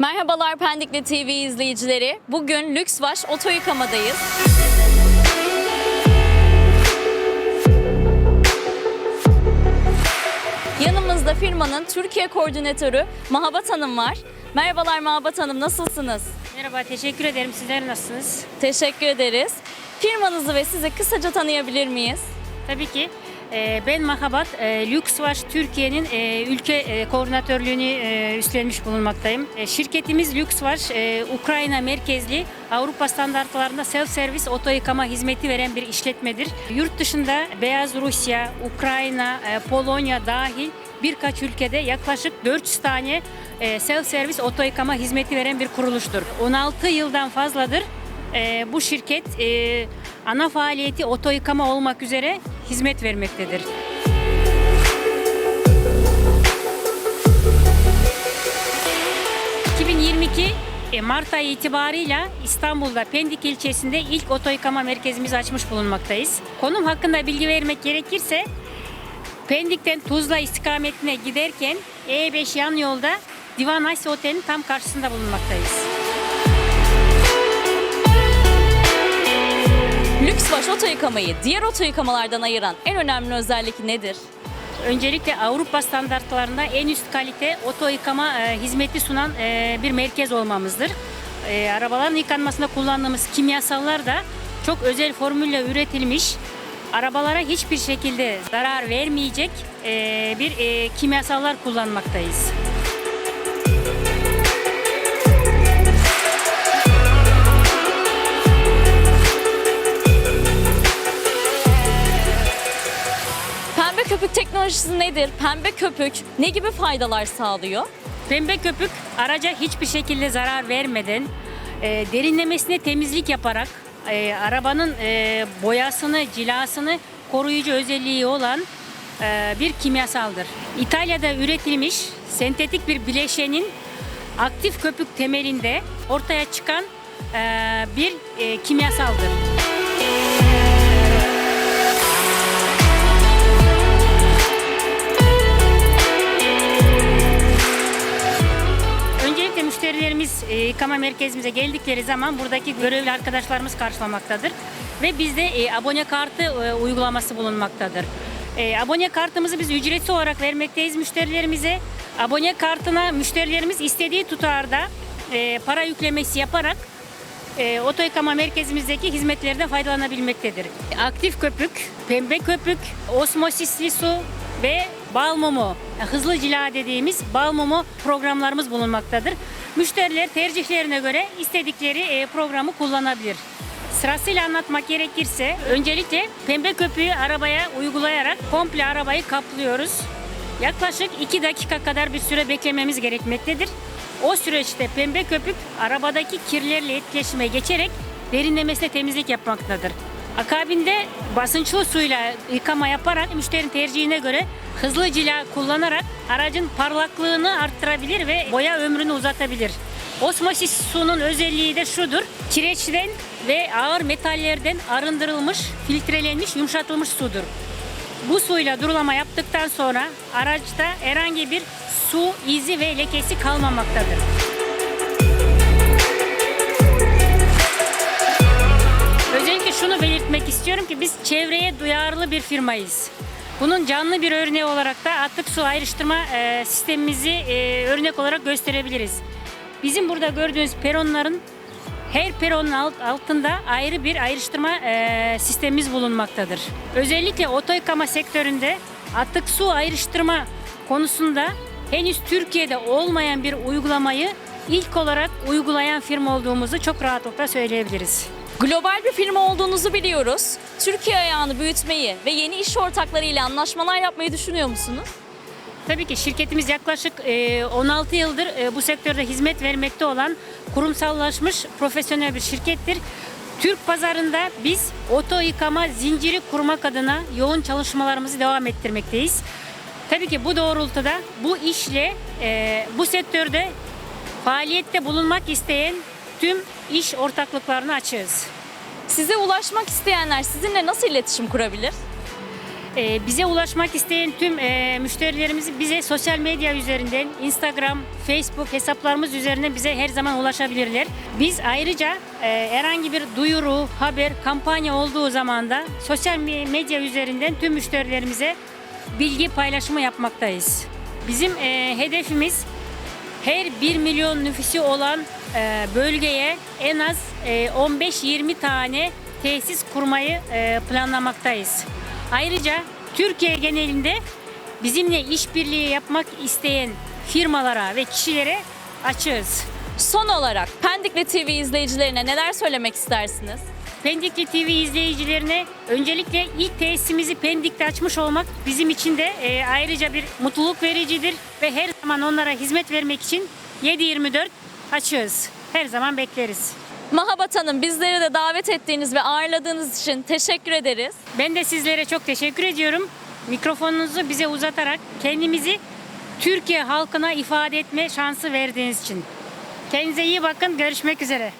Merhabalar Pendikli TV izleyicileri. Bugün Lüksvaş Oto Yıkama'dayız. Yanımızda firmanın Türkiye koordinatörü Mahabat Hanım var. Merhabalar Mahabat Hanım, nasılsınız? Merhaba, teşekkür ederim. Sizler nasılsınız? Teşekkür ederiz. Firmanızı ve sizi kısaca tanıyabilir miyiz? Tabii ki. E, Ben Mahabat, e, Luxwash Türkiye'nin e, ülke e, koordinatörlüğünü üstlenmiş bulunmaktayım. Şirketimiz e, Ukrayna merkezli Avrupa standartlarında self-service oto yıkama hizmeti veren bir işletmedir. Yurt dışında Beyaz Rusya, Ukrayna, Polonya dahil birkaç ülkede yaklaşık 400 tane self-service oto yıkama hizmeti veren bir kuruluştur. 16 yıldan fazladır e, bu şirket e, ana faaliyeti oto yıkama olmak üzere hizmet vermektedir. ...2022 e, Mart ayı itibarıyla İstanbul'da Pendik ilçesinde ilk oto yıkama merkezimizi açmış bulunmaktayız. Konum hakkında bilgi vermek gerekirse Pendik'ten Tuzla istikametine giderken E5 yan yolda Divan Asya Otel'in tam karşısında bulunmaktayız. Lüksvaş Oto Yıkama'yı diğer oto yıkamalardan ayıran en önemli özellik nedir? Öncelikle Avrupa standartlarında en üst kalite oto yıkama e, hizmeti sunan e, bir merkez olmamızdır. E, arabaların yıkanmasında kullandığımız kimyasallar da çok özel formülle üretilmiş, arabalara hiçbir şekilde zarar vermeyecek e, bir e, kimyasallar kullanmaktayız. Köpük teknolojisi nedir? Pembe köpük ne gibi faydalar sağlıyor? Pembe köpük araca hiçbir şekilde zarar vermeden e, derinlemesine temizlik yaparak e, arabanın e, boyasını, cilasını koruyucu özelliği olan e, bir kimyasaldır. İtalya'da üretilmiş sentetik bir bileşenin aktif köpük temelinde ortaya çıkan e, bir e, kimyasaldır. Müşterilerimiz e, yıkama merkezimize geldikleri zaman buradaki görevli arkadaşlarımız karşılamaktadır. Ve bizde e, abone kartı e, uygulaması bulunmaktadır. E, abone kartımızı biz ücretsiz olarak vermekteyiz müşterilerimize. Abone kartına müşterilerimiz istediği tutarda e, para yüklemesi yaparak e, oto yıkama merkezimizdeki hizmetlerden faydalanabilmektedir. Aktif köpük, pembe köpük, osmosisli su ve bal mumu, hızlı cila dediğimiz bal mumu programlarımız bulunmaktadır. Müşteriler tercihlerine göre istedikleri e, programı kullanabilir. Sırasıyla anlatmak gerekirse öncelikle pembe köpüğü arabaya uygulayarak komple arabayı kaplıyoruz. Yaklaşık 2 dakika kadar bir süre beklememiz gerekmektedir. O süreçte pembe köpük arabadaki kirlerle etkileşime geçerek derinlemesine temizlik yapmaktadır. Akabinde basınçlı suyla yıkama yaparak müşterinin tercihine göre hızlı cila kullanarak aracın parlaklığını arttırabilir ve boya ömrünü uzatabilir. Osmosis sunun özelliği de şudur. Kireçten ve ağır metallerden arındırılmış, filtrelenmiş, yumuşatılmış sudur. Bu suyla durulama yaptıktan sonra araçta herhangi bir su izi ve lekesi kalmamaktadır. İstiyorum ki biz çevreye duyarlı bir firmayız. Bunun canlı bir örneği olarak da atık su ayrıştırma e, sistemimizi e, örnek olarak gösterebiliriz. Bizim burada gördüğünüz peronların her peronun alt- altında ayrı bir ayrıştırma e, sistemimiz bulunmaktadır. Özellikle oto yıkama sektöründe atık su ayrıştırma konusunda henüz Türkiye'de olmayan bir uygulamayı ilk olarak uygulayan firma olduğumuzu çok rahatlıkla söyleyebiliriz. Global bir firma olduğunuzu biliyoruz. Türkiye ayağını büyütmeyi ve yeni iş ortaklarıyla anlaşmalar yapmayı düşünüyor musunuz? Tabii ki şirketimiz yaklaşık e, 16 yıldır e, bu sektörde hizmet vermekte olan kurumsallaşmış profesyonel bir şirkettir. Türk pazarında biz oto yıkama zinciri kurmak adına yoğun çalışmalarımızı devam ettirmekteyiz. Tabii ki bu doğrultuda bu işle e, bu sektörde faaliyette bulunmak isteyen tüm iş ortaklıklarını açığız. Size ulaşmak isteyenler sizinle nasıl iletişim kurabilir? E, bize ulaşmak isteyen tüm e, müşterilerimiz bize sosyal medya üzerinden, Instagram, Facebook hesaplarımız üzerinden bize her zaman ulaşabilirler. Biz ayrıca e, herhangi bir duyuru, haber, kampanya olduğu zaman da sosyal me- medya üzerinden tüm müşterilerimize bilgi paylaşımı yapmaktayız. Bizim e, hedefimiz her 1 milyon nüfusu olan e, bölgeye en az e, 15-20 tane tesis kurmayı e, planlamaktayız. Ayrıca Türkiye genelinde bizimle işbirliği yapmak isteyen firmalara ve kişilere açığız. Son olarak Pendikli TV izleyicilerine neler söylemek istersiniz? Pendikli TV izleyicilerine öncelikle ilk tesisimizi Pendik'te açmış olmak bizim için de e, ayrıca bir mutluluk vericidir ve her zaman onlara hizmet vermek için 7-24 açığız. Her zaman bekleriz. Mahabat Hanım bizleri de davet ettiğiniz ve ağırladığınız için teşekkür ederiz. Ben de sizlere çok teşekkür ediyorum. Mikrofonunuzu bize uzatarak kendimizi Türkiye halkına ifade etme şansı verdiğiniz için. Kendinize iyi bakın. Görüşmek üzere.